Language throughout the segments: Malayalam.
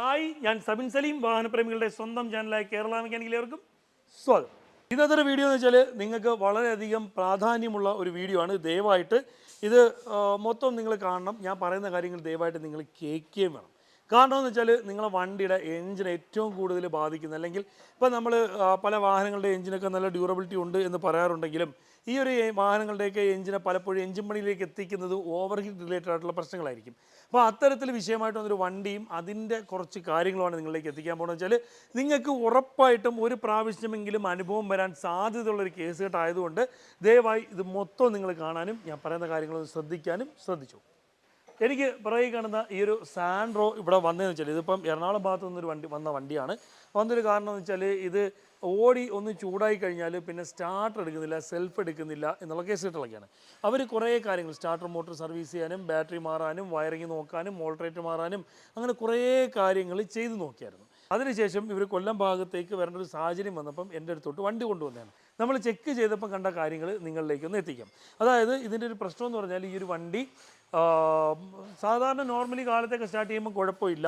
ഹായ് ഞാൻ സബിൻ സലീം വാഹനപ്രേമികളുടെ സ്വന്തം ചാനലായ കേരള മെക്കാനിക്കലേവർക്കും സ്വാഗതം. ഇന്നത്തെ വീഡിയോ എന്ന് വെച്ചാൽ നിങ്ങൾക്ക് വളരെയധികം പ്രാധാന്യമുള്ള ഒരു വീഡിയോ ആണ്. ദയവായിട്ട് ഇത് മൊത്തം നിങ്ങൾ കാണണം. ഞാൻ പറയുന്ന കാര്യങ്ങൾ ദയവായിട്ട് നിങ്ങൾ കേൾക്കുകയും വേണം. കാരണം എന്ന് വെച്ചാൽ നിങ്ങളെ വണ്ടിയുടെ എഞ്ചിൻ ഏറ്റവും കൂടുതൽ ബാധിക്കുന്നത് അല്ലെങ്കിൽ ഇപ്പം നമ്മൾ പല വാഹനങ്ങളുടെ എഞ്ചിനൊക്കെ നല്ല ഡ്യൂറബിലിറ്റി ഉണ്ട് എന്ന് പറയാറുണ്ടെങ്കിലും ഈ ഒരു വാഹനങ്ങളുടെയൊക്കെ എഞ്ചിനെ പലപ്പോഴും എഞ്ചിൻ പണിയിലേക്ക് എത്തിക്കുന്നത് ഓവർ ഹീറ്റ് റിലേറ്റഡ് ആയിട്ടുള്ള പ്രശ്നങ്ങളായിരിക്കും. അപ്പോൾ അത്തരത്തിൽ വിഷയമായിട്ട് വന്നൊരു വണ്ടിയും അതിന്റെ കുറച്ച് കാര്യങ്ങളുമാണ് നിങ്ങളിലേക്ക് എത്തിക്കാൻ പോകുന്നത്. വെച്ചാൽ നിങ്ങൾക്ക് ഉറപ്പായിട്ടും ഒരു പ്രാവശ്യമെങ്കിലും അനുഭവം വരാൻ സാധ്യതയുള്ളൊരു കേസ് കേട്ടായതുകൊണ്ട് ദയവായി ഇത് മൊത്തം നിങ്ങൾ കാണാനും ഞാൻ പറയുന്ന കാര്യങ്ങളൊന്ന് ശ്രദ്ധിക്കാനും ശ്രദ്ധിച്ചു എനിക്ക് പുറകെ കാണുന്ന ഈ ഒരു സാൻഡ്രോ ഇവിടെ വന്നതെന്ന് വെച്ചാൽ ഇതിപ്പം എറണാകുളം ഭാഗത്തു നിന്നൊരു വണ്ടി വന്ന വണ്ടിയാണ്. വന്നൊരു കാരണം എന്ന് വെച്ചാൽ ഇത് ഓടി ഒന്ന് ചൂടായി കഴിഞ്ഞാൽ പിന്നെ സ്റ്റാർട്ടർ എടുക്കുന്നില്ല സെൽഫ് എടുക്കുന്നില്ല എന്നുള്ള കേസുകളൊക്കെയാണ് അവർ കുറേ കാര്യങ്ങൾ സ്റ്റാർട്ടർ മോട്ടോർ സർവീസ് ചെയ്യാനും ബാറ്ററി മാറാനും വയറിങ് നോക്കാനും മോൾട്രേറ്റ് മാറാനും അങ്ങനെ കുറേ കാര്യങ്ങൾ ചെയ്തു നോക്കിയായിരുന്നു. അതിനുശേഷം ഇവർ കൊല്ലം ഭാഗത്തേക്ക് വരേണ്ട ഒരു സാഹചര്യം വന്നപ്പം എന്റെ അടുത്തോട്ട് വണ്ടി കൊണ്ടുവന്നതാണ്. നമ്മൾ ചെക്ക് ചെയ്തപ്പോൾ കണ്ട കാര്യങ്ങൾ നിങ്ങളിലേക്ക് ഒന്ന് എത്തിക്കാം. അതായത് ഇതിന്റെ ഒരു പ്രശ്നം എന്ന് പറഞ്ഞാൽ ഈ ഒരു വണ്ടി സാധാരണ നോർമലി കാലത്തൊക്കെ സ്റ്റാർട്ട് ചെയ്യുമ്പോൾ കുഴപ്പമില്ല.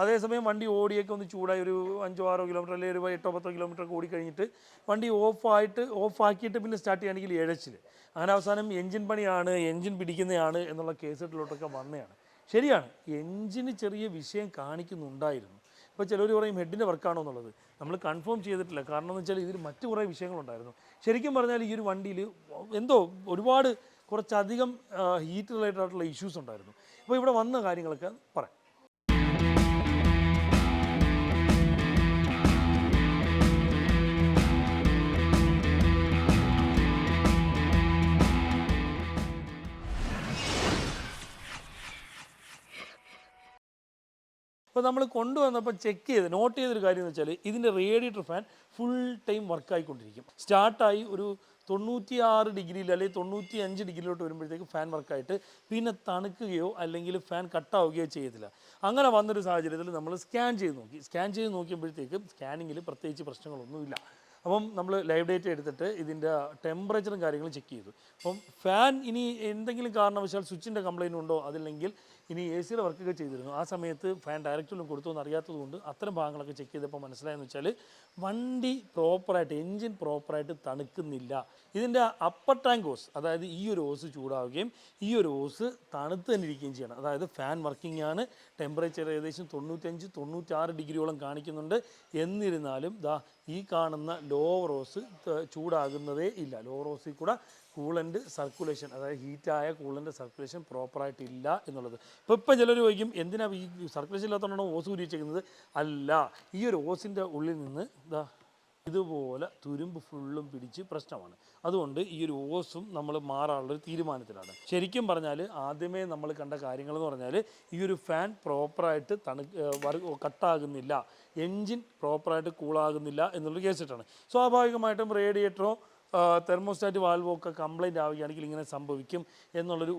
അതേസമയം വണ്ടി ഓടിയൊക്കെ ഒന്ന് ചൂടായി ഒരു അഞ്ചോ ആറോ കിലോമീറ്റർ അല്ലെങ്കിൽ ഒരു എട്ടോ പത്തോ കിലോമീറ്റർ ഒക്കെ ഓടിക്കഴിഞ്ഞിട്ട് വണ്ടി ഓഫായിട്ട് ഓഫാക്കിയിട്ട് പിന്നെ സ്റ്റാർട്ട് ചെയ്യുകയാണെങ്കിൽ ഏഴച്ചിൽ അങ്ങനെ അവസാനം എൻജിൻ പണിയാണ് എൻജിൻ പിടിക്കുന്നതാണ് എന്നുള്ള കേസുകളിലോട്ടൊക്കെ വന്നതാണ്. ശരിയാണ് എൻജിന് ചെറിയ വിഷയം കാണിക്കുന്നുണ്ടായിരുന്നു. ഇപ്പോൾ ചിലർ പറയും ഹെഡിന്റെ വർക്കാണോ എന്നുള്ളത്. നമ്മൾ കൺഫേം ചെയ്തിട്ടില്ല. കാരണം എന്ന് വെച്ചാൽ ഇതിൽ മറ്റു കുറേ വിഷയങ്ങളുണ്ടായിരുന്നു. ശരിക്കും പറഞ്ഞാൽ ഈ ഒരു വണ്ടിയിൽ എന്തോ ഒരുപാട് കുറച്ചധികം ഹീറ്റ് റിലേറ്റഡ് ആയിട്ടുള്ള ഇഷ്യൂസ് ഉണ്ടായിരുന്നു. അപ്പോൾ ഇവിടെ വന്ന കാര്യങ്ങളൊക്കെ പറയാം. അപ്പോൾ നമ്മൾ കൊണ്ടുവന്നപ്പോൾ ചെക്ക് ചെയ്ത് നോട്ട് ചെയ്തൊരു കാര്യം എന്ന് വെച്ചാൽ ഇതിന്റെ റേഡിയേറ്റർ ഫാൻ ഫുൾ ടൈം വർക്കായിക്കൊണ്ടിരിക്കും സ്റ്റാർട്ടായി ഒരു തൊണ്ണൂറ്റി ആറ് ഡിഗ്രിയിൽ അല്ലെങ്കിൽ തൊണ്ണൂറ്റി അഞ്ച് ഡിഗ്രിയിലോട്ട് വരുമ്പോഴത്തേക്ക് ഫാൻ വർക്കായിട്ട് പിന്നെ തണുക്കുകയോ അല്ലെങ്കിൽ ഫാൻ കട്ടാവുകയോ ചെയ്യത്തില്ല. അങ്ങനെ വന്നൊരു സാഹചര്യത്തിൽ നമ്മൾ സ്കാൻ ചെയ്ത് നോക്കി. സ്കാൻ ചെയ്ത് നോക്കിയപ്പോഴത്തേക്കും സ്കാനിങ്ങിൽ പ്രത്യേകിച്ച് പ്രശ്നങ്ങളൊന്നുമില്ല. അപ്പം നമ്മൾ ലൈവ് ഡേറ്റ എടുത്തിട്ട് ഇതിന്റെ ടെമ്പറേച്ചറും കാര്യങ്ങളും ചെക്ക് ചെയ്തു. അപ്പം ഫാൻ ഇനി എന്തെങ്കിലും കാരണവശാൽ സ്വിച്ചിന്റെ കംപ്ലൈന്റ് ഉണ്ടോ? അതില്ലെങ്കിൽ ഇനി എ സിയുടെ വർക്കൊക്കെ ചെയ്തിരുന്നു. ആ സമയത്ത് ഫാൻ ഡയറക്റ്റിലും കൊടുത്തു എന്ന് അറിയാത്തതുകൊണ്ട് അത്തരം ഭാഗങ്ങളൊക്കെ ചെക്ക് ചെയ്തപ്പോൾ മനസ്സിലായെന്ന് വെച്ചാൽ വണ്ടി പ്രോപ്പറായിട്ട് എൻജിൻ പ്രോപ്പറായിട്ട് തണുക്കുന്നില്ല. ഇതിന്റെ അപ്പർ ടാങ്ക് ഓസ് അതായത് ഈ ഒരു ഓസ് ചൂടാവുകയും ഈ ഒരു ഓസ് തണുത്ത് തന്നെ ഇരിക്കുകയും ചെയ്യണം. അതായത് ഫാൻ വർക്കിംഗ് ആണ്. ടെമ്പറേച്ചർ ഏകദേശം തൊണ്ണൂറ്റഞ്ച് തൊണ്ണൂറ്റാറ് ഡിഗ്രിയോളം കാണിക്കുന്നുണ്ട്. എന്നിരുന്നാലും ദാ ഈ കാണുന്ന ലോവർ ഓസ് ചൂടാകുന്നതേ ഇല്ല. ലോവർ ഓസിൽ കൂടെ കൂളന്റ് സർക്കുലേഷൻ അതായത് ഹീറ്റായ കൂളന്റ് സർക്കുലേഷൻ പ്രോപ്പറായിട്ടില്ല എന്നുള്ളത്. ഇപ്പോൾ ഇപ്പം ചിലർ ചോദിക്കും എന്തിനാ ഈ സർക്കുലേഷൻ ഇല്ലാത്തതുകൊണ്ടാണ് ഓസ് ഉരിച്ചിരിക്കുന്നത് അല്ല ഈ ഒരു ഓസിന്റെ ഉള്ളിൽ നിന്ന് ഇതാ ഇതുപോലെ തുരുമ്പ് ഫുള്ളും പിടിച്ച് പ്രശ്നമാണ്. അതുകൊണ്ട് ഈ ഒരു ഓസും നമ്മൾ മാറാനുള്ളൊരു തീരുമാനത്തിലാണ്. ശരിക്കും പറഞ്ഞാൽ ആദ്യമേ നമ്മൾ കണ്ട കാര്യങ്ങൾ എന്ന് പറഞ്ഞാൽ ഈ ഒരു ഫാൻ പ്രോപ്പറായിട്ട് തണു കട്ടാകുന്നില്ല. എൻജിൻ പ്രോപ്പറായിട്ട് കൂളാകുന്നില്ല എന്നുള്ളൊരു കേസിട്ടാണ് സ്വാഭാവികമായിട്ടും റേഡിയേറ്ററോ തെർമോസ്റ്റാറ്റ് വാൽവൊക്കെ കംപ്ലൈന്റ് ആവുകയാണെങ്കിൽ ഇങ്ങനെ സംഭവിക്കും എന്നുള്ളൊരു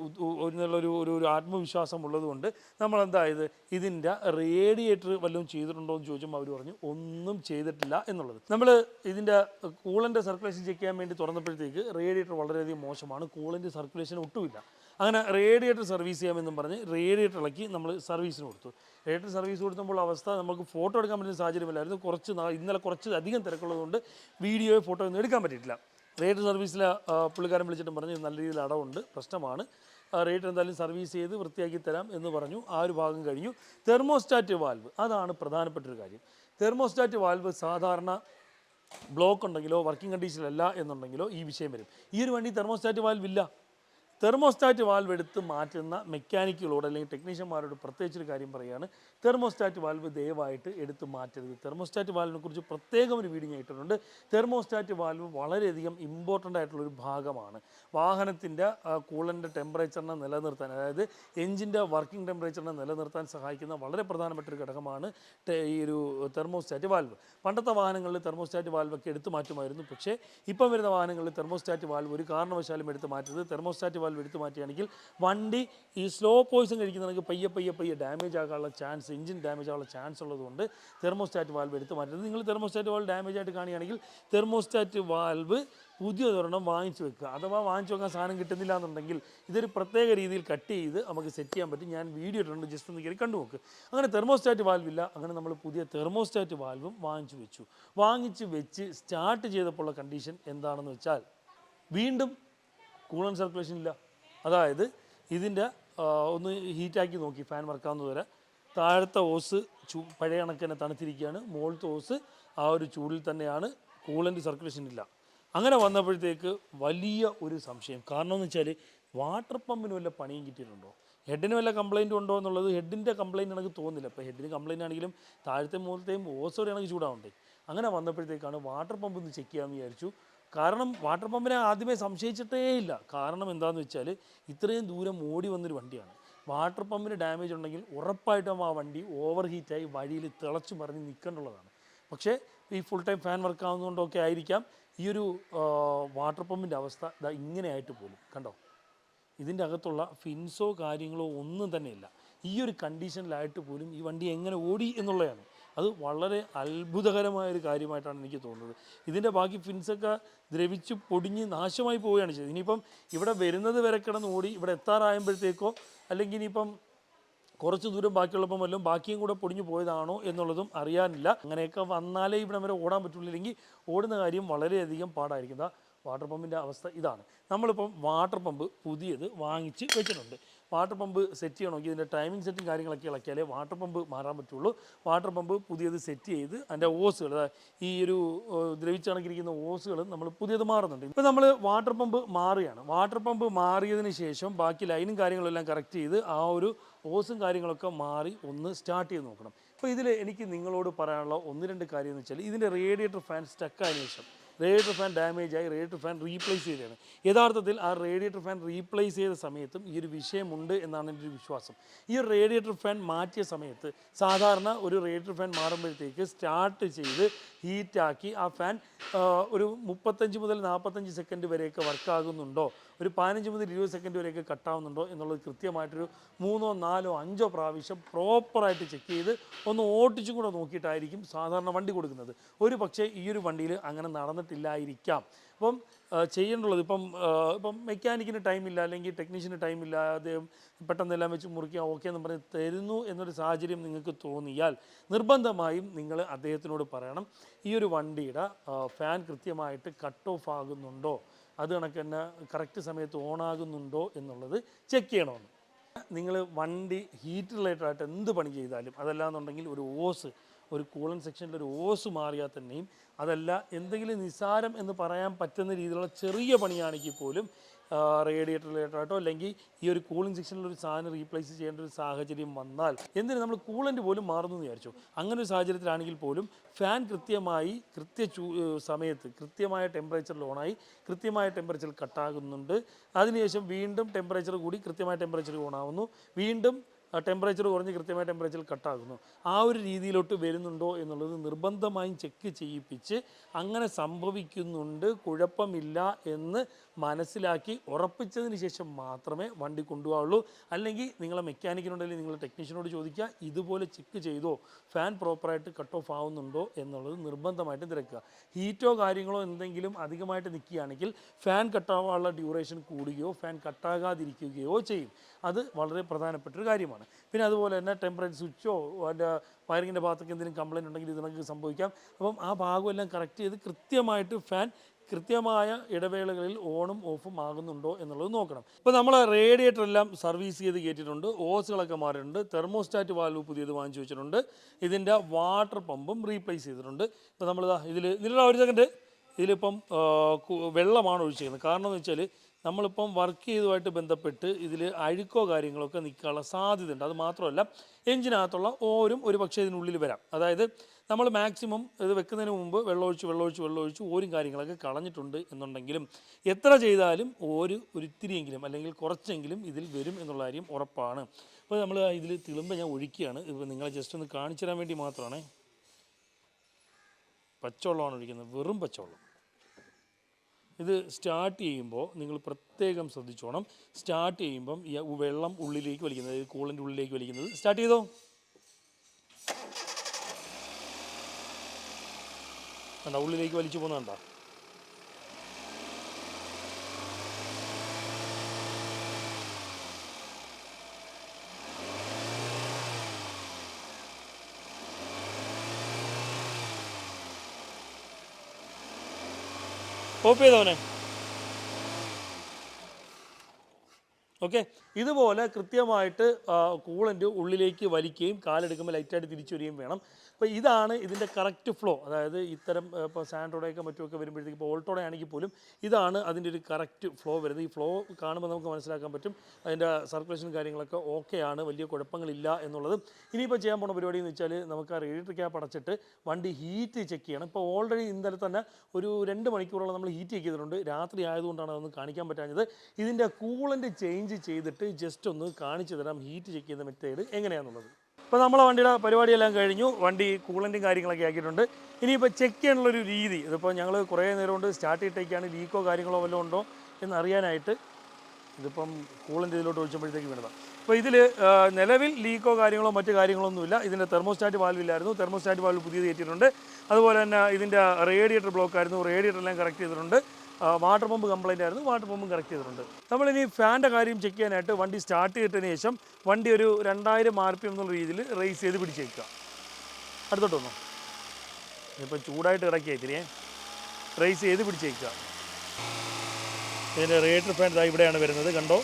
എന്നുള്ളൊരു ഒരു ഒരു ആത്മവിശ്വാസം ഉള്ളതുകൊണ്ട് നമ്മൾ എന്തായത് ഇതിന്റെ റേഡിയേറ്റർ വല്ലതും ചെയ്തിട്ടുണ്ടോ എന്ന് ചോദിച്ചപ്പോൾ അവർ പറഞ്ഞു ഒന്നും ചെയ്തിട്ടില്ല എന്നുള്ളത്. നമ്മൾ ഇതിന്റെ കൂളന്റെ സർക്കുലേഷൻ ചെക്ക് ചെയ്യാൻ വേണ്ടി തുറന്നപ്പോഴത്തേക്ക് റേഡിയേറ്റർ വളരെയധികം മോശമാണ് കൂളന്റെ സർക്കുലേഷൻ ഒട്ടുമില്ല. അങ്ങനെ റേഡിയേറ്റർ സർവീസ് ചെയ്യാമെന്നും പറഞ്ഞ് റേഡിയേറ്റർ ഇളക്കി നമ്മൾ സർവീസിന് കൊടുത്തു. റേഡിയേറ്റർ സർവീസ് കൊടുത്തുമ്പോൾ അവസ്ഥ നമുക്ക് ഫോട്ടോ എടുക്കാൻ പറ്റുന്ന സാഹചര്യമില്ലായിരുന്നു. കുറച്ച് ഇന്നലെ കുറച്ച് അധികം തിരക്കുള്ളതുകൊണ്ട് വീഡിയോയോ ഫോട്ടോ ഒന്നും എടുക്കാൻ പറ്റിയിട്ടില്ല. റേഡിയേറ്റർ സർവീസിൽ പുള്ളിക്കാരൻ വിളിച്ചിട്ടും പറഞ്ഞു നല്ല രീതിയിൽ അടവുണ്ട് പ്രശ്നമാണ്. റേറ്റ് എന്തായാലും സർവീസ് ചെയ്ത് വൃത്തിയാക്കി തരാം എന്ന് പറഞ്ഞു. ആ ഒരു ഭാഗം കഴിഞ്ഞു. തെർമോസ്റ്റാറ്റ് വാൽവ് അതാണ് പ്രധാനപ്പെട്ട ഒരു കാര്യം. തെർമോസ്റ്റാറ്റ് വാൽവ് സാധാരണ ബ്ലോക്ക് ഉണ്ടെങ്കിലോ വർക്കിംഗ് കണ്ടീഷനിലല്ല എന്നുണ്ടെങ്കിലോ ഈ വിഷയം വരും. ഈ ഒരു വണ്ടി തെർമോസ്റ്റാറ്റ് വാൽവ് ഇല്ല. തെർമോസ്റ്റാറ്റ് വാൽവ് എടുത്ത് മാറ്റുന്ന മെക്കാനിക്കുകളോട് അല്ലെങ്കിൽ ടെക്നീഷ്യന്മാരോട് പ്രത്യേകിച്ചൊരു കാര്യം പറയുകയാണ്. തെർമോസ്റ്റാറ്റ് വാൽവ് ദയവായിട്ട് എടുത്ത് മാറ്റരുത്. തെർമോസ്റ്റാറ്റ് വാൽവിനെ കുറിച്ച് പ്രത്യേകം ഒരു വീഡിയോ ഇട്ടിട്ടുണ്ട് തെർമോസ്റ്റാറ്റ് വാൽവ് വളരെയധികം ഇമ്പോർട്ടന്റ് ആയിട്ടുള്ളൊരു ഭാഗമാണ്. വാഹനത്തിന്റെ കൂളന്റെ ടെമ്പറേച്ചറിനെ നിലനിർത്താൻ അതായത് എഞ്ചിന്റെ വർക്കിംഗ് ടെമ്പറേച്ചറിനെ നിലനിർത്താൻ സഹായിക്കുന്ന വളരെ പ്രധാനപ്പെട്ട ഒരു ഘടകമാണ് ഈ ഒരു തെർമോസ്റ്റാറ്റ് വാൽവ് പണ്ടത്തെ വാഹനങ്ങളിൽ തെർമോസ്റ്റാറ്റ് വാൽവൊക്കെ എടുത്തു മാറ്റുമായിരുന്നു. പക്ഷേ ഇപ്പം വരുന്ന വാഹനങ്ങളിൽ തെർമോസ്റ്റാറ്റ് വാൽവ് ഒരു കാരണവശാലും എടുത്ത് മാറ്റരുത്. തെർമോസ്റ്റാറ്റ് വാൽവ് എടുത്തു മാറ്റുകയാണെങ്കിൽ വണ്ടി ഈ സ്ലോ പോയിസൺ കഴിക്കുന്നവർക്ക് പയ്യെ പയ്യെ പയ്യെ ഡാമേജ് ആകാനുള്ള ചാൻസ് എഞ്ചിൻ ഡാമേജ് ആകാനുള്ള ചാൻസ് ഉള്ളതുകൊണ്ട് തെർമോസ്റ്റാറ്റ് വാൽവ് എടുത്ത് മാറ്റുന്നത് നിങ്ങൾ തെർമോസ്റ്റാറ്റ് വാൽവ് ഡാമേജ് ആയിട്ട് കാണുകയാണെങ്കിൽ തെർമോസ്റ്റാറ്റ് വാൽവ് പുതിയതൊരെണ്ണം വാങ്ങിച്ചു വെക്കുക. അഥവാ വാങ്ങിച്ചു വെക്കാൻ സാധനം കിട്ടുന്നില്ല എന്നുണ്ടെങ്കിൽ ഇതൊരു പ്രത്യേക രീതിയിൽ കട്ട് ചെയ്ത് നമുക്ക് സെറ്റ് ചെയ്യാൻ പറ്റും. ഞാൻ വീഡിയോ ഇട്ടുണ്ട് ജസ്റ്റ് ഒന്ന് കയറി കണ്ടു നോക്ക്. അങ്ങനെ തെർമോസ്റ്റാറ്റ് വാൽവില്ല അങ്ങനെ നമ്മൾ പുതിയ തെർമോസ്റ്റാറ്റ് വാൽവും വാങ്ങിച്ചു വെച്ചു. വാങ്ങിച്ച് വെച്ച് സ്റ്റാർട്ട് ചെയ്തപ്പോൾ ഉള്ള കണ്ടീഷൻ എന്താണെന്ന് വെച്ചാൽ വീണ്ടും കൂളൻ സർക്കുലേഷൻ ഇല്ല. അതായത് ഇതിന്റെ ഒന്ന് ഹീറ്റാക്കി നോക്കി ഫാൻ വർക്കാവുന്ന വരെ. താഴത്തെ ഓസ് ചൂ പഴയ കണക്ക് തന്നെ തണുത്തിരിക്കുകയാണ്. മുകളിലത്തെ ഓസ് ആ ഒരു ചൂടിൽ തന്നെയാണ് കൂളന്റ് സർക്കുലേഷൻ ഇല്ല. അങ്ങനെ വന്നപ്പോഴത്തേക്ക് വലിയ ഒരു സംശയം. കാരണം എന്ന് വെച്ചാൽ വാട്ടർ പമ്പിന് വല്ല പണിയും കിട്ടിയിട്ടുണ്ടോ? ഹെഡിന് വല്ല കംപ്ലൈന്റ് ഉണ്ടോ എന്നുള്ളത് ഹെഡിന്റെ കംപ്ലൈന്റ് എനിക്ക് തോന്നുന്നില്ല. അപ്പോൾ ഹെഡിന് കംപ്ലൈന്റ് ആണെങ്കിലും താഴത്തെ മുകളിലത്തെയും ഓസോടെ എനിക്ക് ചൂടാവണ്ടേ. അങ്ങനെ വന്നപ്പോഴത്തേക്കാണ് വാട്ടർ പമ്പ് ഒന്ന് ചെക്ക് ചെയ്യാമെന്ന് വിചാരിച്ചു. കാരണം വാട്ടർ പമ്പിനെ ആദ്യമേ സംശയിച്ചിട്ടേ ഇല്ല. കാരണം എന്താണെന്ന് വെച്ചാൽ ഇത്രയും ദൂരം ഓടി വന്നൊരു വണ്ടിയാണ്. വാട്ടർ പമ്പിന് ഡാമേജ് ഉണ്ടെങ്കിൽ ഉറപ്പായിട്ടും ആ വണ്ടി ഓവർ ഹീറ്റായി വഴിയിൽ തിളച്ചു മറിഞ്ഞ് നിൽക്കേണ്ടതാണ് പക്ഷേ ഈ ഫുൾ ടൈം ഫാൻ വർക്ക് ആവുന്നതുകൊണ്ടൊക്കെ ആയിരിക്കാം ഈ ഒരു വാട്ടർ പമ്പിന്റെ അവസ്ഥ ഇതാ ഇങ്ങനെയായിട്ട് പോലും. കണ്ടോ? ഇതിന്റെ അകത്തുള്ള ഫിൻസോ കാര്യങ്ങളോ ഒന്നും തന്നെ ഇല്ല ഈ ഒരു കണ്ടീഷനിലായിട്ട് പോലും ഈ വണ്ടി എങ്ങനെ ഓടി എന്നുള്ളതാണ്. അത് വളരെ അത്ഭുതകരമായ ഒരു കാര്യമായിട്ടാണ് എനിക്ക് തോന്നുന്നത്. ഇതിന്റെ ബാക്കി ഫിൻസൊക്കെ ദ്രവിച്ച് പൊടിഞ്ഞ് നാശമായി പോവുകയാണ് ചെയ്തത്. ഇനിയിപ്പം ഇവിടെ വരുന്നത് വരെ കിടന്ന് ഓടി ഇവിടെ എത്താറായപ്പോഴത്തേക്കോ അല്ലെങ്കിൽ ഇനിയിപ്പം കുറച്ച് ദൂരം ബാക്കിയുള്ളപ്പം വല്ലതും ബാക്കിയും കൂടെ പൊടിഞ്ഞു പോയതാണോ എന്നുള്ളതും അറിയാനില്ല. അങ്ങനെയൊക്കെ വന്നാലേ ഇവിടെ വരെ ഓടാൻ പറ്റുള്ളൂ അല്ലെങ്കിൽ ഓടുന്ന കാര്യം വളരെയധികം പാടായിരിക്കും. വാട്ടർ പമ്പിന്റെ അവസ്ഥ ഇതാണ്. നമ്മളിപ്പം വാട്ടർ പമ്പ് പുതിയത് വാങ്ങിച്ച് വെച്ചിട്ടുണ്ട്. വാട്ടർ പമ്പ് സെറ്റ് ചെയ്യണമെങ്കിൽ ഇതിന്റെ ടൈമിംഗ് സെറ്റും കാര്യങ്ങളൊക്കെ ഇളക്കിയാലേ വാട്ടർ പമ്പ് മാറാൻ പറ്റുള്ളൂ. വാട്ടർ പമ്പ് പുതിയത് സെറ്റ് ചെയ്ത് അതിന്റെ ഓസുകൾ ഈ ഒരു ദ്രവിച്ചണക്കിരിക്കുന്ന ഓസുകൾ നമ്മൾ പുതിയത് മാറുന്നുണ്ട്. ഇപ്പോൾ നമ്മൾ വാട്ടർ പമ്പ് മാറുകയാണ്. വാട്ടർ പമ്പ് മാറിയതിന് ശേഷം ബാക്കി ലൈനും കാര്യങ്ങളെല്ലാം കറക്റ്റ് ചെയ്ത് ആ ഒരു ഓസും കാര്യങ്ങളൊക്കെ മാറി ഒന്ന് സ്റ്റാർട്ട് ചെയ്ത് നോക്കണം. അപ്പോൾ ഇതിൽ എനിക്ക് നിങ്ങളോട് പറയാനുള്ള ഒന്ന് രണ്ട് കാര്യം എന്ന് വെച്ചാൽ ഇതിന്റെ റേഡിയേറ്റർ ഫാൻ സ്റ്റക്കായതിനു ശേഷം റേഡിയേറ്റർ ഫാൻ ഡാമേജ് ആയി റേഡിയേറ്റർ ഫാൻ റീപ്ലേസ് ചെയ്തതാണ്. യഥാർത്ഥത്തിൽ ആ റേഡിയേറ്റർ ഫാൻ റീപ്ലേസ് ചെയ്ത സമയത്തും ഈ ഒരു വിഷയമുണ്ട് എന്നാണ് എന്റെ ഒരു വിശ്വാസം. ഈ റേഡിയേറ്റർ ഫാൻ മാറ്റിയ സമയത്ത് സാധാരണ ഒരു റേഡിയേറ്റർ ഫാൻ മാറുമ്പോഴത്തേക്ക് സ്റ്റാർട്ട് ചെയ്ത് ഹീറ്റാക്കി ആ ഫാൻ ഒരു മുപ്പത്തഞ്ച് മുതൽ നാൽപ്പത്തഞ്ച് സെക്കൻഡ് വരെയൊക്കെ വർക്കാകുന്നുണ്ടോ? ഒരു പതിനഞ്ച് മുതൽ ഇരുപത് സെക്കൻഡ് വരെയൊക്കെ കട്ടാവുന്നുണ്ടോ എന്നുള്ളത് കൃത്യമായിട്ടൊരു മൂന്നോ നാലോ അഞ്ചോ പ്രാവശ്യം പ്രോപ്പറായിട്ട് ചെക്ക് ചെയ്ത് ഒന്ന് ഓട്ടിച്ചും കൂടെ നോക്കിയിട്ടായിരിക്കും സാധാരണ വണ്ടി കൊടുക്കുന്നത്. ഒരു പക്ഷേ ഈ ഒരു വണ്ടിയിൽ അങ്ങനെ നടന്നിട്ടില്ലായിരിക്കാം അപ്പം ചെയ്യേണ്ടുള്ളത് ഇപ്പം ഇപ്പം മെക്കാനിക്കിന് ടൈമില്ല അല്ലെങ്കിൽ ടെക്നീഷ്യന് ടൈമില്ല അദ്ദേഹം പെട്ടെന്ന് എല്ലാം വെച്ച് മുറിക്കുക ഓക്കെ എന്ന് പറഞ്ഞ് തരുന്നു എന്നൊരു സാഹചര്യം നിങ്ങൾക്ക് തോന്നിയാൽ നിർബന്ധമായും നിങ്ങൾ അദ്ദേഹത്തിനോട് പറയണം ഈ ഒരു വണ്ടിയുടെ ഫാൻ കൃത്യമായിട്ട് കട്ട് ഓഫ് ആകുന്നുണ്ടോ? അത് കണക്ക് തന്നെ കറക്റ്റ് സമയത്ത് ഓൺ ആകുന്നുണ്ടോ എന്നുള്ളത് ചെക്ക് ചെയ്യണമെന്ന്. നിങ്ങൾ വണ്ടി ഹീറ്റ് റിലേറ്റഡ് ആയിട്ട് എന്ത് പണി ചെയ്താലും അതല്ലാന്നുണ്ടെങ്കിൽ ഒരു ഓസ് ഒരു കൂളൻ സെക്ഷനിൽ ഒരു ഓസ് മാറിയാൽ തന്നെയും അതല്ല എന്തെങ്കിലും നിസാരം എന്ന് പറയാൻ പറ്റുന്ന രീതിയിലുള്ള ചെറിയ പണിയാണെങ്കിൽ പോലും റേഡിയേറ്റർ റിലേറ്റഡായിട്ടോ അല്ലെങ്കിൽ ഈ ഒരു കൂളിംഗ് സെക്ഷനിൽ ഒരു സാധനം റീപ്ലേസ് ചെയ്യേണ്ട ഒരു സാഹചര്യം വന്നാൽ എന്തിന് നമ്മൾ കൂളന്റ് പോലും മാറുന്നു എന്ന് വിചാരിച്ചു? അങ്ങനെ ഒരു സാഹചര്യത്തിലാണെങ്കിൽ പോലും ഫാൻ കൃത്യമായി കൃത്യ സമയത്ത് കൃത്യമായ ടെമ്പറേച്ചറിൽ ഓണായി കൃത്യമായ ടെമ്പറേച്ചറിൽ കട്ടാകുന്നുണ്ട് അതിനുശേഷം വീണ്ടും ടെമ്പറേച്ചർ കൂടി കൃത്യമായ ടെമ്പറേച്ചർ ഓണാവുന്നു. വീണ്ടും ടെമ്പറേച്ചർ കുറഞ്ഞ് കൃത്യമായ ടെമ്പറേച്ചറിൽ കട്ടാകുന്നു ആ ഒരു രീതിയിലോട്ട് വരുന്നുണ്ടോ എന്നുള്ളത് നിർബന്ധമായും ചെക്ക് ചെയ്യിപ്പിച്ച് അങ്ങനെ സംഭവിക്കുന്നുണ്ട് കുഴപ്പമില്ല എന്ന് മനസ്സിലാക്കി ഉറപ്പിച്ചതിന് ശേഷം മാത്രമേ വണ്ടി കൊണ്ടുപോകുള്ളൂ അല്ലെങ്കിൽ നിങ്ങളെ മെക്കാനിക്കിനുണ്ടെങ്കിൽ നിങ്ങളെ ടെക്നീഷ്യനോട് ചോദിക്കുക ഇതുപോലെ ചെക്ക് ചെയ്തോ? ഫാൻ പ്രോപ്പറായിട്ട് കട്ട് ഓഫ് ആവുന്നുണ്ടോ? എന്നുള്ളത് നിർബന്ധമായിട്ടും തിരക്കുക. ഹീറ്റോ കാര്യങ്ങളോ എന്തെങ്കിലും അധികമായിട്ട് നിൽക്കുകയാണെങ്കിൽ ഫാൻ കട്ടാവാനുള്ള ഡ്യൂറേഷൻ കൂടുകയോ ഫാൻ കട്ടാകാതിരിക്കുകയോ ചെയ്യും. അത് വളരെ പ്രധാനപ്പെട്ട ഒരു കാര്യമാണ്. പിന്നെ അതുപോലെ തന്നെ ടെമ്പറേച്ചർ സ്വിച്ചോ അതിന്റെ വയറിങ്ങിന്റെ ഭാഗത്തൊക്കെ എന്തെങ്കിലും കംപ്ലൈന്റ് ഉണ്ടെങ്കിൽ ഇതിനൊക്കെ സംഭവിക്കാം. അപ്പം ആ ഭാഗമെല്ലാം കറക്റ്റ് ചെയ്ത് കൃത്യമായിട്ട് ഫാൻ കൃത്യമായ ഇടവേളകളിൽ ഓണും ഓഫും ആകുന്നുണ്ടോ എന്നുള്ളത് നോക്കണം. ഇപ്പോൾ നമ്മൾ റേഡിയേറ്റർ എല്ലാം സർവീസ് ചെയ്ത് കയറ്റിയിട്ടുണ്ട് ഓസുകളൊക്കെ മാറിയിട്ടുണ്ട്. തെർമോസ്റ്റാറ്റ് വാൽവ് പുതിയത് വാങ്ങിച്ചു വെച്ചിട്ടുണ്ട്. ഇതിന്റെ വാട്ടർ പമ്പും റീപ്ലേസ് ചെയ്തിട്ടുണ്ട്. ഇപ്പോൾ നമ്മൾ ഇതിൽ ഇതിലുള്ള ഒരു സെക്കൻഡ് ഇതിലിപ്പം വെള്ളമാണ് ഒഴിച്ചിരിക്കുന്നത്. കാരണം എന്ന് വെച്ചാൽ നമ്മളിപ്പം വർക്ക് ചെയ്തതുമായിട്ട് ബന്ധപ്പെട്ട് ഇതിൽ അഴുക്കോ കാര്യങ്ങളൊക്കെ നിൽക്കാനുള്ള സാധ്യതയുണ്ട്. അത് മാത്രമല്ല എഞ്ചിനകത്തുള്ള ഓരും ഒരു പക്ഷേ ഇതിനുള്ളിൽ വരാം. അതായത് നമ്മൾ മാക്സിമം ഇത് വെക്കുന്നതിന് മുമ്പ് വെള്ളമൊഴിച്ച് വെള്ളമൊഴിച്ച് വെള്ളമൊഴിച്ച് ഓരും കാര്യങ്ങളൊക്കെ കളഞ്ഞിട്ടുണ്ട് എന്നുണ്ടെങ്കിലും എത്ര ചെയ്താലും ഓര് ഒരിത്തിരിയെങ്കിലും അല്ലെങ്കിൽ കുറച്ചെങ്കിലും ഇതിൽ വരും എന്നുള്ള കാര്യം ഉറപ്പാണ്. അപ്പോൾ നമ്മൾ ഇതിൽ തിളുമ്പ് ഞാൻ ഒഴിക്കുകയാണ്. ഇപ്പോൾ നിങ്ങളെ ജസ്റ്റ് ഒന്ന് കാണിച്ചു തരാൻ വേണ്ടി മാത്രമാണ്. പച്ചവെള്ളമാണ് ഒഴിക്കുന്നത്. വെറും പച്ചവെള്ളം. ഇത് സ്റ്റാർട്ട് ചെയ്യുമ്പോൾ നിങ്ങൾ പ്രത്യേകം ശ്രദ്ധിച്ചോണം. സ്റ്റാർട്ട് ചെയ്യുമ്പം ഈ വെള്ളം ഉള്ളിലേക്ക് വലിക്കുന്നത് അതായത് കൂളിന്റെ ഉള്ളിലേക്ക് വലിക്കുന്നത്. സ്റ്റാർട്ട് ചെയ്തോ? കണ്ടോ? ഉള്ളിലേക്ക് വലിച്ചു പോകുന്നുണ്ടോ ഓഫ് ചെയ്തവനെ ഓക്കെ ഇതുപോലെ കൃത്യമായിട്ട് കൂളന്റ് ഉള്ളിലേക്ക് വലിക്കുകയും കാലെടുക്കുമ്പോൾ ലൈറ്റായിട്ട് തിരിച്ചു വരികയും വേണം. അപ്പോൾ ഇതാണ് ഇതിന്റെ കറക്റ്റ് ഫ്ലോ അതായത് ഇത്തരം ഇപ്പോൾ സാൻഡ്രോടെയൊക്കെ മറ്റുമൊക്കെ വരുമ്പോഴത്തേക്ക് ഇപ്പോൾ ഓൾട്ടോടെ ആണെങ്കിൽ പോലും ഇതാണ് അതിന്റെ ഒരു കറക്റ്റ് ഫ്ലോ വരുന്നത്. ഈ ഫ്ലോ കാണുമ്പോൾ നമുക്ക് മനസ്സിലാക്കാൻ പറ്റും. അതിന്റെ സർക്കുലേഷൻ കാര്യങ്ങളൊക്കെ ഓക്കെയാണ് വലിയ കുഴപ്പങ്ങളില്ല എന്നുള്ളത്. ഇനിയിപ്പോൾ ചെയ്യാൻ പോണ പരിപാടി എന്ന് വെച്ചാൽ നമുക്ക് ആ റേഡിയേറ്റർ ക്യാപ്പ് അടച്ചിട്ട് വണ്ടി ഹീറ്റ് ചെക്ക് ചെയ്യണം. ഇപ്പോൾ ഓൾറെഡി ഇന്നലെ തന്നെ ഒരു രണ്ട് മണിക്കൂറോളം നമ്മൾ ഹീറ്റ് ചെക്ക് ചെയ്തിട്ടുണ്ട്. രാത്രി ആയതുകൊണ്ടാണ് അതൊന്ന് കാണിക്കാൻ പറ്റാഞ്ഞത്. ഇതിന്റെ കൂളന്റ് ചേഞ്ച് ചെയ്തിട്ട് ജസ്റ്റ് ഒന്ന് കാണിച്ചു തരാം. ഹീറ്റ് ചെക്ക് ചെയ്യുന്ന മെത്തേഡ് എങ്ങനെയാണെന്നുള്ളത് ഇപ്പോൾ നമ്മളെ വണ്ടിയുടെ പരിപാടിയെല്ലാം കഴിഞ്ഞു. വണ്ടി കൂളന്റും കാര്യങ്ങളൊക്കെ ആക്കിയിട്ടുണ്ട്. ഇനിയിപ്പോൾ ചെക്ക് ചെയ്യാനുള്ളൊരു രീതി. ഇതിപ്പോൾ ഞങ്ങൾ കുറേ നേരം കൊണ്ട് സ്റ്റാർട്ട് ചെയ്തിട്ടേക്കാണ്. ലീക്കോ കാര്യങ്ങളോ വല്ലതും ഉണ്ടോ എന്ന് അറിയാനായിട്ട് ഇതിപ്പം കൂളന്റ് ഇതിലോട്ട് ഒഴിച്ചപ്പോഴത്തേക്ക് വീണതാണ് അപ്പോൾ ഇതിൽ നിലവിൽ ലീക്കോ കാര്യങ്ങളോ മറ്റു കാര്യങ്ങളൊന്നുമില്ല ഇതിന്റെ തെർമോസ്റ്റാറ്റ് വാൽവ് ഇല്ലായിരുന്നു. തെർമോസ്റ്റാറ്റ് വാൽവ് പുതിയത് കയറ്റിയിട്ടുണ്ട്. അതുപോലെ തന്നെ ഇതിന്റെ റേഡിയേറ്റർ ബ്ലോക്കായിരുന്നു റേഡിയേറ്റർ എല്ലാം കറക്റ്റ് ചെയ്തിട്ടുണ്ട്. വാട്ടർ പമ്പ് കംപ്ലൈന്റ് ആയിരുന്നു. വാട്ടർ പമ്പും കറക്റ്റ് ചെയ്തിട്ടുണ്ട്. നമ്മളിനി ഫാന്റെ കാര്യം ചെക്ക് ചെയ്യാനായിട്ട് വണ്ടി സ്റ്റാർട്ട് ചെയ്തിട്ടതിന് ശേഷം വണ്ടി ഒരു രണ്ടായിരം ആർ പി എം എന്നുള്ള രീതിയിൽ റേസ് ചെയ്ത് പിടിച്ചേക്കുക. അടുത്തോട്ട് വന്നു. ഇപ്പം ചൂടായിട്ട് ഇത്തിരിയേ റേസ് ചെയ്ത് പിടിച്ചേക്കുക. ഇതിന്റെ റേറ്റർ ഫാൻ ഇതാ ഇവിടെയാണ് വരുന്നത്. കണ്ടോ?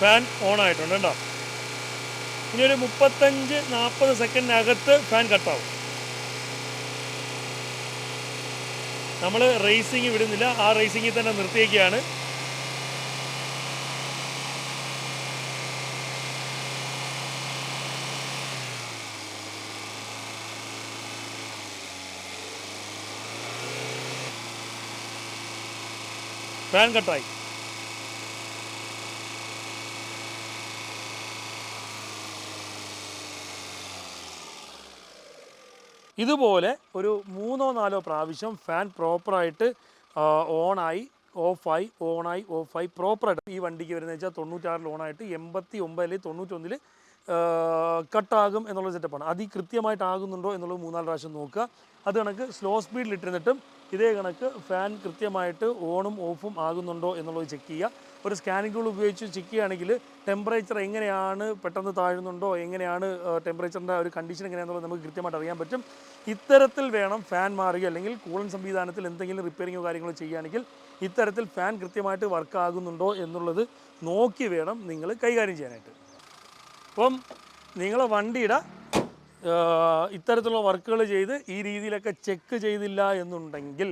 ഫാൻ ഓൺ ആയിട്ടുണ്ട് കേട്ടോ. ഇനി ഒരു മുപ്പത്തഞ്ച് നാൽപ്പത് സെക്കൻഡിനകത്ത് ഫാൻ കട്ടാവും നമ്മൾ റേസിംഗ് വിടുന്നില്ല. ആ റേസിംഗിൽ തന്നെ നിർത്തിയേക്കുകയാണ് ഫാൻ കട്ടായി ഇതുപോലെ ഒരു മൂന്നോ നാലോ പ്രാവശ്യം ഫാൻ പ്രോപ്പറായിട്ട് ഓണായി ഓഫായി ഓണായി ഓഫായി പ്രോപ്പറായിട്ട് ഈ വണ്ടിക്ക് വരുന്നത് വെച്ചാൽ തൊണ്ണൂറ്റാറിൽ ഓണായിട്ട് എൺപത്തി ഒമ്പതിൽ തൊണ്ണൂറ്റൊന്നിൽ കട്ടാകും എന്നുള്ള സെറ്റപ്പാണ് അത് ഈ കൃത്യമായിട്ടാകുന്നുണ്ടോ എന്നുള്ളത് മൂന്നാൽ പ്രാവശ്യം നോക്കുക. അത് കണക്ക് സ്ലോ സ്പീഡിൽ ഇട്ടിരുന്നിട്ടും ഇതേ കണക്ക് ഫാൻ കൃത്യമായിട്ട് ഓണും ഓഫും ആകുന്നുണ്ടോ എന്നുള്ളത് ചെക്ക് ചെയ്യുക. ഒരു സ്കാനിംഗ് ടൂൾ ഉപയോഗിച്ച് ചെക്ക് ചെയ്യുകയാണെങ്കിൽ ടെമ്പറേച്ചർ എങ്ങനെയാണ് പെട്ടെന്ന് താഴുന്നുണ്ടോ എങ്ങനെയാണ് ടെമ്പറേച്ചറിന്റെ ഒരു കണ്ടീഷൻ എങ്ങനെയാണെന്നുള്ളത് നമുക്ക് കൃത്യമായിട്ട് അറിയാൻ പറ്റും. ഇത്തരത്തിൽ വേണം ഫാൻ മാറുക അല്ലെങ്കിൽ കൂളൻ സംവിധാനത്തിൽ എന്തെങ്കിലും റിപ്പയറിങ്ങോ കാര്യങ്ങളോ ചെയ്യുകയാണെങ്കിൽ ഇത്തരത്തിൽ ഫാൻ കൃത്യമായിട്ട് വർക്ക് ആകുന്നുണ്ടോ എന്നുള്ളത് നോക്കി വേണം നിങ്ങൾ കൈകാര്യം ചെയ്യാനായിട്ട്. അപ്പം നിങ്ങളെ വണ്ടിയുടെ ഇത്തരത്തിലുള്ള വർക്കുകൾ ചെയ്ത് ഈ രീതിയിലൊക്കെ ചെക്ക് ചെയ്തില്ല എന്നുണ്ടെങ്കിൽ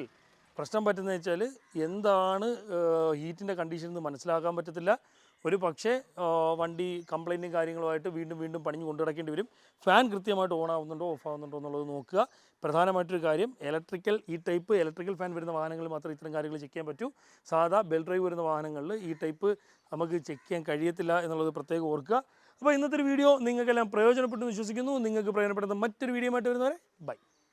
പ്രശ്നം പറ്റുന്നത് വെച്ചാൽ എന്താണ് ഹീറ്റിന്റെ കണ്ടീഷൻ എന്ന് മനസ്സിലാക്കാൻ പറ്റത്തില്ല. ഒരു പക്ഷേ വണ്ടി കംപ്ലൈന്റും കാര്യങ്ങളുമായിട്ട് വീണ്ടും വീണ്ടും പണിഞ്ഞ് കൊണ്ടുനടക്കേണ്ടി വരും. ഫാൻ കൃത്യമായിട്ട് ഓൺ ആവുന്നുണ്ടോ ഓഫ് ആവുന്നുണ്ടോ എന്നുള്ളത് നോക്കുക. പ്രധാനമായിട്ടൊരു കാര്യം ഇലക്ട്രിക്കൽ ഈ ടൈപ്പ് ഇലക്ട്രിക്കൽ ഫാൻ വരുന്ന വാഹനങ്ങളിൽ മാത്രമേ ഇത്തരം കാര്യങ്ങൾ ചെക്ക് ചെയ്യാൻ പറ്റൂ. സാധാ ബെൽ ഡ്രൈവ് വരുന്ന വാഹനങ്ങളിൽ ഈ ടൈപ്പ് നമുക്ക് ചെക്ക് ചെയ്യാൻ കഴിയത്തില്ല എന്നുള്ളത് പ്രത്യേകം ഓർക്കുക. അപ്പോൾ ഇന്നത്തെ ഒരു വീഡിയോ നിങ്ങൾക്കെല്ലാം പ്രയോജനപ്പെട്ടെന്ന് വിശ്വസിക്കുന്നു. നിങ്ങൾക്ക് പ്രയോജനപ്പെടുന്ന മറ്റൊരു വീഡിയോ ആയിട്ട് വരുന്നവരെ ബൈ.